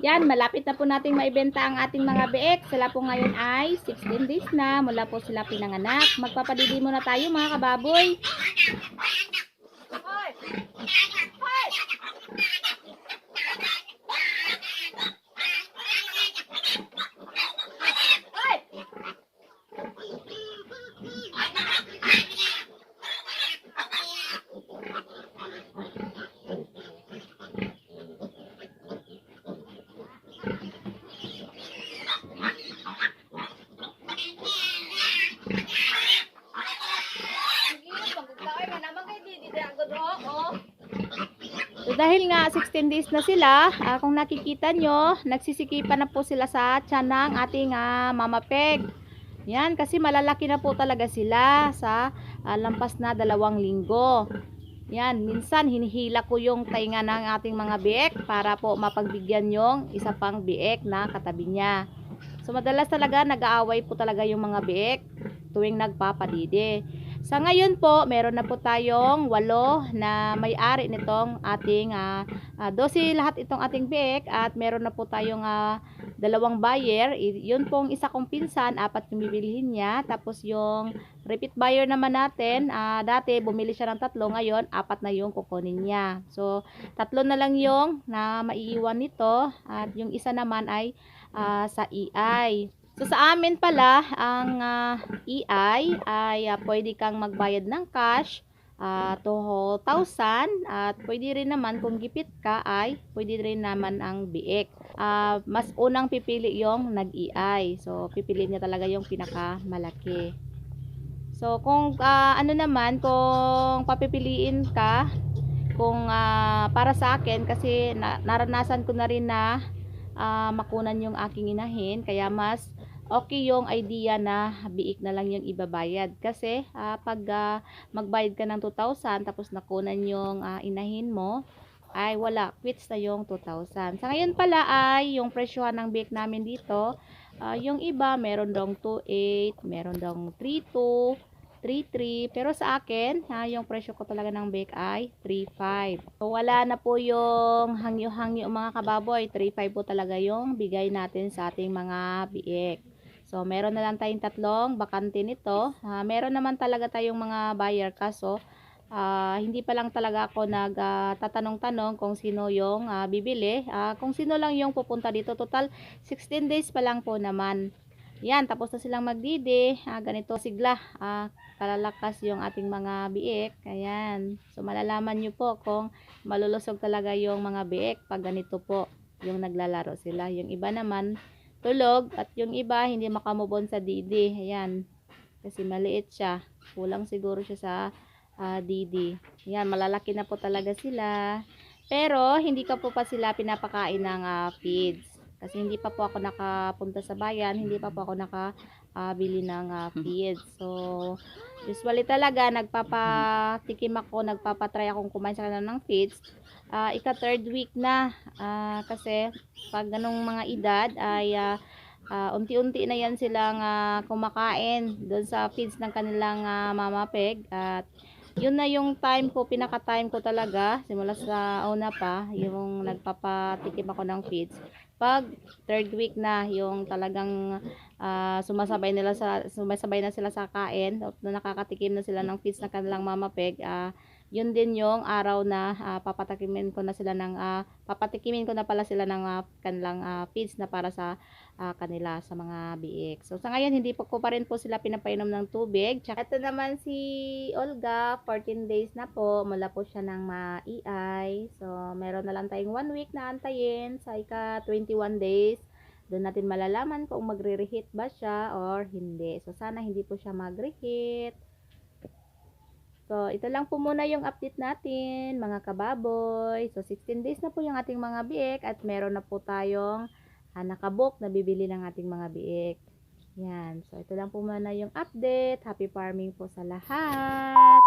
Yan, malapit na po nating maibenta ang ating mga biek. Sila po ngayon ay 16 days na mula po sila pinanganak. Magpapadidi muna tayo mga kababoy. So, dahil nga 16 days na sila, ah, kung nakikita nyo, nagsisikipan na po sila sa tiyan ng ating ah, mama peg. Yan, kasi malalaki na po talaga sila sa ah, lampas na dalawang linggo. Yan, minsan hinihila ko yung tainga ng ating mga biek para po mapagbigyan yung isa pang biek na katabi niya. So madalas talaga nag-aaway po talaga yung mga biek tuwing nagpapadide. Sa ngayon po, meron na po tayong walo na may-ari nitong ating uh, uh, 12 lahat itong ating biek at meron na po tayong ah, dalawang buyer. Yun pong isa kong pinsan, apat yung bibilihin niya. Tapos yung repeat buyer naman natin, ah, dati bumili siya ng tatlo, ngayon apat na yung kukunin niya. So, tatlo na lang yung na maiiwan nito at yung isa naman ay ah, sa EI. So sa amin pala, ang ah, EI ay ah, pwede kang magbayad ng cash ah, to 1,000 at pwede rin naman kung gipit ka ay pwede rin naman ang biik. Ah, mas unang pipili yung nag-EI. So pipili niya talaga yung pinakamalaki. So kung ah, ano naman kung papipiliin ka kung ah, para sa akin kasi na, naranasan ko na rin na ah, makunan yung aking inahin kaya mas okay yung idea na biik na lang yung ibabayad kasi ah, pag ah, magbayad ka ng 2,000 tapos nakunan yung ah, inahin mo ay wala, quits na yung 2,000. Sa ngayon pala ay yung presyohan ng biik namin dito, ah, yung iba meron dong 2,8, meron dong 3,2, 3,3. Pero sa akin, ha, yung presyo ko talaga ng bake ay 3,5. So, wala na po yung hangyo-hangyo mga kababoy. 3,5 po talaga yung bigay natin sa ating mga biek. So, meron na lang tayong tatlong bakante nito. Ah, meron naman talaga tayong mga buyer kaso ah, hindi pa lang talaga ako nagtatanong-tanong kung sino yung ah, bibili. Ah, kung sino lang yung pupunta dito. Total 16 days pa lang po naman. Yan, tapos na silang magdidi. Ah, ganito sigla. Ah, kalalakas yung ating mga biik. Ayan. So, malalaman nyo po kung malulusog talaga yung mga biik pag ganito po yung naglalaro sila. Yung iba naman, tulog. At yung iba, hindi makamubon sa didi. Ayan. Kasi maliit siya. Kulang siguro siya sa ah, didi. Ayan, malalaki na po talaga sila. Pero, hindi ko po pa sila pinapakain ng ah, feeds. Kasi hindi pa po ako nakapunta sa bayan, hindi pa po ako nakabili ng ah, feeds. So, usually talaga, nagpapatikim ako, nagpapatry akong kumain sa kanila ng feeds. Ah, ika third week na. Ah, kasi, pag ganong mga edad, ay ah, ah, unti-unti na yan silang ah, kumakain doon sa feeds ng kanilang ah, mama peg. At, yun na yung time ko, pinaka-time ko talaga, simula sa una pa, yung nagpapatikim ako ng feeds pag third week na yung talagang ah, sumasabay nila sa sumasabay na sila sa kain na nakakatikim na sila ng feeds na kanilang mama peg ah, yun din yung araw na ah, papatikimin ko na sila ng ah, papatikimin ko na pala sila ng ah, kanilang ah, feeds na para sa ah, kanila sa mga biik. So sa ngayon hindi po ko pa rin po sila pinapainom ng tubig. Ito naman si Olga, 14 days na po mula po siya ng ma-EI. So meron na lang tayong 1 week na antayin sa ika 21 days. Doon natin malalaman kung magre-reheat ba siya or hindi. So sana hindi po siya mag-reheat. So, ito lang po muna yung update natin, mga kababoy. So, 16 days na po yung ating mga biik at meron na po tayong ah, nakabook na bibili ng ating mga biik. Yan. So, ito lang po muna yung update. Happy farming po sa lahat.